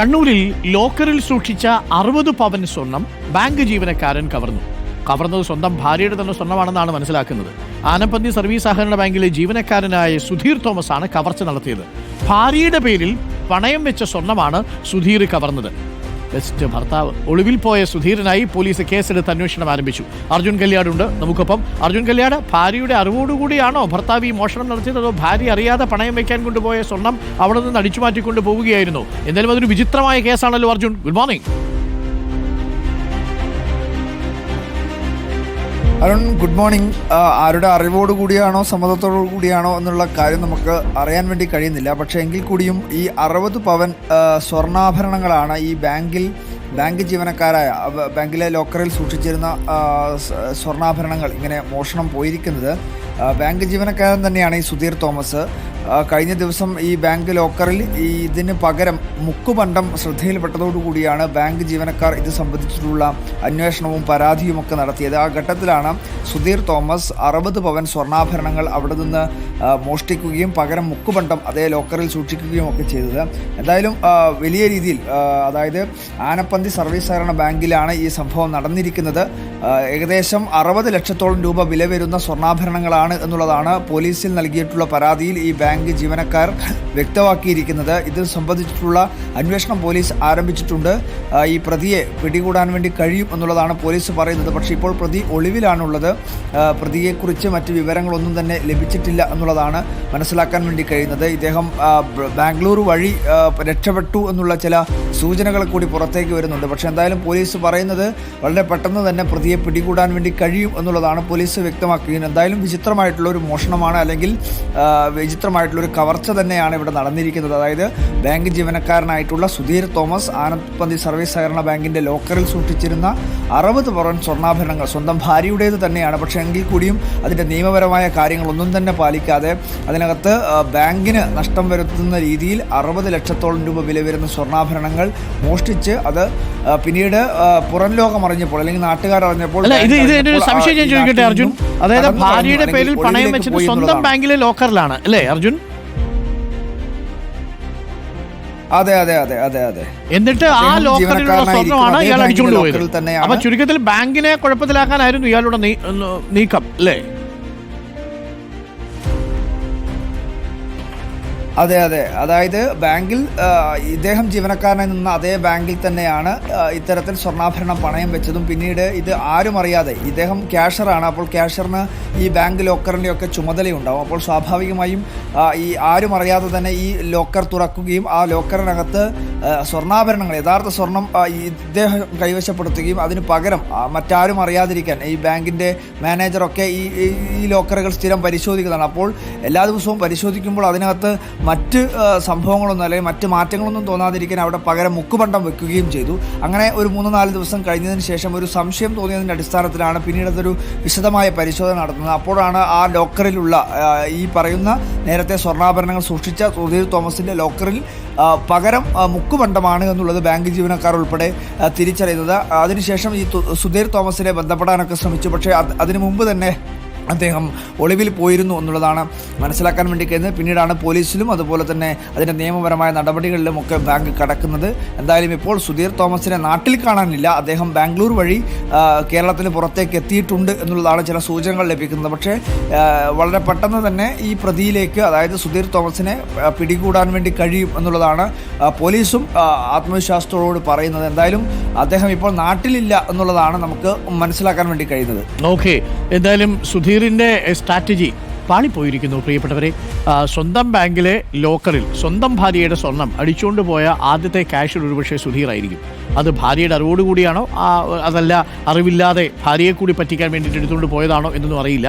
കണ്ണൂരിൽ ലോക്കറിൽ സൂക്ഷിച്ച അറുപത് പവൻ സ്വർണം ബാങ്ക് ജീവനക്കാരൻ കവർന്നു. കവർന്നത് സ്വന്തം ഭാര്യയുടെ തന്നെ സ്വർണമാണെന്നാണ് മനസ്സിലാക്കുന്നത്. ആനപ്പന്തി സർവീസ് സഹകരണ ബാങ്കിലെ ജീവനക്കാരനായ സുധീർ തോമസ് ആണ് കവർച്ച നടത്തിയത്. ഭാര്യയുടെ പേരിൽ പണയം വെച്ച സ്വർണമാണ് സുധീർ കവർന്നത്. ബെസ്റ്റ് ഭർത്താവ്. ഒളിവിൽ പോയ സുധീരനായി പോലീസ് കേസെടുത്ത് അന്വേഷണം ആരംഭിച്ചു. അർജുൻ കല്യാടുണ്ട്. നമുക്കൊപ്പം അർജുൻ കല്യാട് ഭാര്യയുടെ അറിവോടുകൂടിയാണോ? ഭർത്താവ് ഈ മോഷണം നടത്തിയത് അതോ ഭാര്യ അറിയാതെ പണയം വയ്ക്കാൻ കൊണ്ടുപോയ സ്വർണം അവിടെ നിന്ന് അടിച്ചു മാറ്റിക്കൊണ്ട് പോവുകയായിരുന്നു? എന്തായാലും അതൊരു വിചിത്രമായ കേസാണല്ലോ Arjun. Good morning. Arun good morning ആരുടെ അറിവോട് കൂടിയാണോ സമ്മതത്തോടു കൂടിയാണോ എന്നുള്ള കാര്യം നമുക്ക് അറിയാൻ വേണ്ടി കഴിയുന്നില്ല. പക്ഷേ എങ്കിൽ കൂടിയും ഈ അറുപത് പവൻ സ്വർണാഭരണങ്ങളാണ് ഈ ബാങ്കിൽ ബാങ്ക് ജീവനക്കാരായ ബാങ്കിലെ ലോക്കറിൽ സൂക്ഷിച്ചിരുന്ന സ്വർണാഭരണങ്ങൾ ഇങ്ങനെ മോഷണം പോയിരിക്കുന്നത്. ബാങ്ക് ജീവനക്കാരൻ തന്നെയാണ് ഈ സുധീർ തോമസ്. കഴിഞ്ഞ ദിവസം ഈ ബാങ്ക് ലോക്കറിൽ ഇതിന് പകരം മുക്കുപണ്ടം ശ്രദ്ധയിൽപ്പെട്ടതോടുകൂടിയാണ് ബാങ്ക് ജീവനക്കാർ ഇത് സംബന്ധിച്ചിട്ടുള്ള അന്വേഷണവും പരാതിയുമൊക്കെ നടത്തിയത്. ആ ഘട്ടത്തിലാണ് സുധീർ തോമസ് അറുപത് പവൻ സ്വർണാഭരണങ്ങൾ അവിടെ നിന്ന് മോഷ്ടിക്കുകയും പകരം മുക്കുപണ്ടം അതേ ലോക്കറിൽ സൂക്ഷിക്കുകയും ഒക്കെ ചെയ്തത്. എന്തായാലും വലിയ രീതിയിൽ അതായത് അതായത് ആനപ്പന്തി സർവീസ് സഹകരണ ബാങ്കിലാണ് ഈ സംഭവം നടന്നിരിക്കുന്നത്. ഏകദേശം അറുപത് ലക്ഷത്തോളം രൂപ വില വരുന്ന സ്വർണാഭരണങ്ങളാണ് എന്നുള്ളതാണ് പോലീസിൽ നൽകിയിട്ടുള്ള പരാതിയിൽ ഈ ബാങ്ക് ജീവനക്കാർ വ്യക്തമാക്കിയിരിക്കുന്നത്. ഇത് സംബന്ധിച്ചിട്ടുള്ള അന്വേഷണം പോലീസ് ആരംഭിച്ചിട്ടുണ്ട്. ഈ പ്രതിയെ പിടികൂടാൻ വേണ്ടി കഴിയും എന്നുള്ളതാണ് പോലീസ് പറയുന്നത്. പക്ഷേ ഇപ്പോൾ പ്രതി ഒളിവിലാണുള്ളത്. പ്രതിയെക്കുറിച്ച് മറ്റ് വിവരങ്ങളൊന്നും തന്നെ ലഭിച്ചിട്ടില്ല എന്നുള്ളതാണ് മനസ്സിലാക്കാൻ വേണ്ടി കഴിയുന്നത്. ഇദ്ദേഹം ബാംഗ്ലൂർ വഴി രക്ഷപ്പെട്ടു എന്നുള്ള ചില സൂചനകൾ കൂടി പുറത്തേക്ക് വരുന്നുണ്ട് പക്ഷേ എന്തായാലും പോലീസ് പറയുന്നത് വളരെ പെട്ടെന്ന് തന്നെ പ്രതിയെ പിടികൂടാൻ വേണ്ടി കഴിയും എന്നുള്ളതാണ് പോലീസ് വ്യക്തമാക്കുകയും എന്തായാലും വിചിത്രമായിട്ടുള്ള ഒരു മോഷണമാണ് അല്ലെങ്കിൽ വിചിത്രമായിട്ടുള്ള ഒരു കവർച്ച തന്നെയാണ് ഇവിടെ നടന്നിരിക്കുന്നത്. അതായത് ബാങ്ക് ജീവനക്കാരനായിട്ടുള്ള സുധീർ തോമസ് ആനന്ദ്പന്തി സർവീസ് സഹകരണ ബാങ്കിന്റെ ലോക്കറിൽ സൂക്ഷിച്ചിരുന്ന അറുപത് പവൻ സ്വർണാഭരണങ്ങൾ സ്വന്തം ഭാര്യയുടേത് തന്നെയാണ്. പക്ഷേ എങ്കിൽ കൂടിയും അതിന്റെ നിയമപരമായ കാര്യങ്ങളൊന്നും തന്നെ പാലിക്കാതെ അതിനകത്ത് ബാങ്കിന് നഷ്ടം വരുത്തുന്ന രീതിയിൽ അറുപത് ലക്ഷത്തോളം രൂപ വില വരുന്ന സ്വർണാഭരണങ്ങൾ മോഷ്ടിച്ച് അത് പിന്നീട് പുറം ലോകം അറിഞ്ഞപ്പോൾ അല്ലെങ്കിൽ നാട്ടുകാർ അറിഞ്ഞപ്പോൾ ഇത് ഇത് എന്റെ ഒരു സംശയം ഞാൻ ചോദിക്കട്ടെ അർജുൻ? അതായത് ഭാര്യയുടെ പേരിൽ പണയം വെച്ചിട്ട് സ്വന്തം ബാങ്കിലെ ലോക്കറിലാണ് അല്ലേ അർജുൻ? അതെ അതെ അതെ അതെ അതെ. എന്നിട്ട് ആ ലോക്കറിലുള്ള. സ്വർണമാണ് ഇയാൾ അടിച്ചുകൊണ്ട് പോയത്. അപ്പൊ ചുരുക്കത്തിൽ ബാങ്കിനെ കുഴപ്പത്തിലാക്കാനായിരുന്നു ഇയാളുടെ നീക്കം അല്ലേ? അതെ അതെ. അതായത് ബാങ്കിൽ ഇദ്ദേഹം ജീവനക്കാരനെ നിന്ന അതേ ബാങ്കിൽ തന്നെയാണ് ഇത്തരത്തിൽ സ്വർണാഭരണം പണയം വെച്ചതും. പിന്നീട് ഇത് ആരും അറിയാതെ ഇദ്ദേഹം ക്യാഷറാണ്. അപ്പോൾ ക്യാഷറിന് ഈ ബാങ്ക് ലോക്കറിന്റെ ഒക്കെ ചുമതലയുണ്ടാവും. അപ്പോൾ സ്വാഭാവികമായും ഈ ആരും അറിയാതെ തന്നെ ഈ ലോക്കർ തുറക്കുകയും ആ ലോക്കറിനകത്ത് സ്വർണാഭരണങ്ങൾ യഥാർത്ഥ സ്വർണം ഇദ്ദേഹം കൈവശപ്പെടുത്തുകയും അതിന് പകരം മറ്റാരും അറിയാതിരിക്കാൻ ഈ ബാങ്കിന്റെ മാനേജറൊക്കെ ഈ ഈ- ലോക്കറുകൾ സ്ഥിരം പരിശോധിക്കുന്നതാണ്. അപ്പോൾ എല്ലാ ദിവസവും പരിശോധിക്കുമ്പോൾ അതിനകത്ത് മറ്റ് സംഭവങ്ങളൊന്നും അല്ലെങ്കിൽ മറ്റ് മാറ്റങ്ങളൊന്നും തോന്നാതിരിക്കാൻ അവിടെ പകരം മുക്കുപണ്ടം വെക്കുകയും ചെയ്തു. അങ്ങനെ ഒരു മൂന്ന് നാല് ദിവസം കഴിഞ്ഞതിന് ശേഷം ഒരു സംശയം തോന്നിയതിന്റെ അടിസ്ഥാനത്തിലാണ് പിന്നീട് അതൊരു വിശദമായ പരിശോധന നടത്തുന്നത്. അപ്പോഴാണ് ആ ലോക്കറിലുള്ള ഈ പറയുന്ന നേരത്തെ സ്വർണാഭരണങ്ങൾ സൂക്ഷിച്ച സുധീർ തോമസിന്റെ ലോക്കറിൽ പകരം ആ, മുക്കുപണ്ടമാണ് എന്നുള്ളത് ബാങ്ക് ജീവനക്കാർ ഉൾപ്പെടെ തിരിച്ചറിയുന്നത്. അതിനുശേഷം ഈ സുധീർ തോമസിനെ ബന്ധപ്പെടാനൊക്കെ ശ്രമിച്ചു. പക്ഷേ അതിനു മുമ്പ് തന്നെ അദ്ദേഹം ഒളിവിൽ പോയിരുന്നു എന്നുള്ളതാണ് മനസ്സിലാക്കാൻ വേണ്ടി കഴിഞ്ഞത്. പിന്നീടാണ് പോലീസിലും അതുപോലെ തന്നെ അതിന്റെ നിയമപരമായ നടപടികളിലും ഒക്കെ ബാങ്ക് കടക്കുന്നത്. എന്തായാലും ഇപ്പോൾ സുധീർ തോമസിനെ നാട്ടിൽ കാണാനില്ല. അദ്ദേഹം ബാംഗ്ലൂർ വഴി കേരളത്തിന് പുറത്തേക്ക് എത്തിയിട്ടുണ്ട് എന്നുള്ളതാണ് ചില സൂചനകൾ ലഭിക്കുന്നത്. പക്ഷേ വളരെ പെട്ടെന്ന് തന്നെ ഈ പ്രതിയിലേക്ക് അതായത് സുധീർ തോമസിനെ പിടികൂടാൻ വേണ്ടി കഴിയും എന്നുള്ളതാണ് പോലീസും ആത്മവിശ്വാസത്തോട് പറയുന്നത്. എന്തായാലും അദ്ദേഹം ഇപ്പോൾ നാട്ടിലില്ല എന്നുള്ളതാണ് നമുക്ക് മനസ്സിലാക്കാൻ വേണ്ടി കഴിയുന്നത്. ഓക്കെ. എന്തായാലും സുധീറിന്റെ സ്ട്രാറ്റജി പാളിപ്പോയിരിക്കുന്നു പ്രിയപ്പെട്ടവരെ. സ്വന്തം ബാങ്കിലെ ലോക്കറിൽ സ്വന്തം ഭാര്യയുടെ സ്വർണം അടിച്ചുകൊണ്ട് പോയ ആദ്യത്തെ ക്യാഷിൽ ഒരുപക്ഷെ സുധീറായിരിക്കും. അത് ഭാര്യയുടെ അറിവോടുകൂടിയാണോ? അതല്ല അറിവില്ലാതെ ഭാര്യയെ കൂടി പറ്റിക്കാൻ വേണ്ടിയിട്ട് എടുത്തുകൊണ്ട് പോയതാണോ എന്നൊന്നും അറിയില്ല.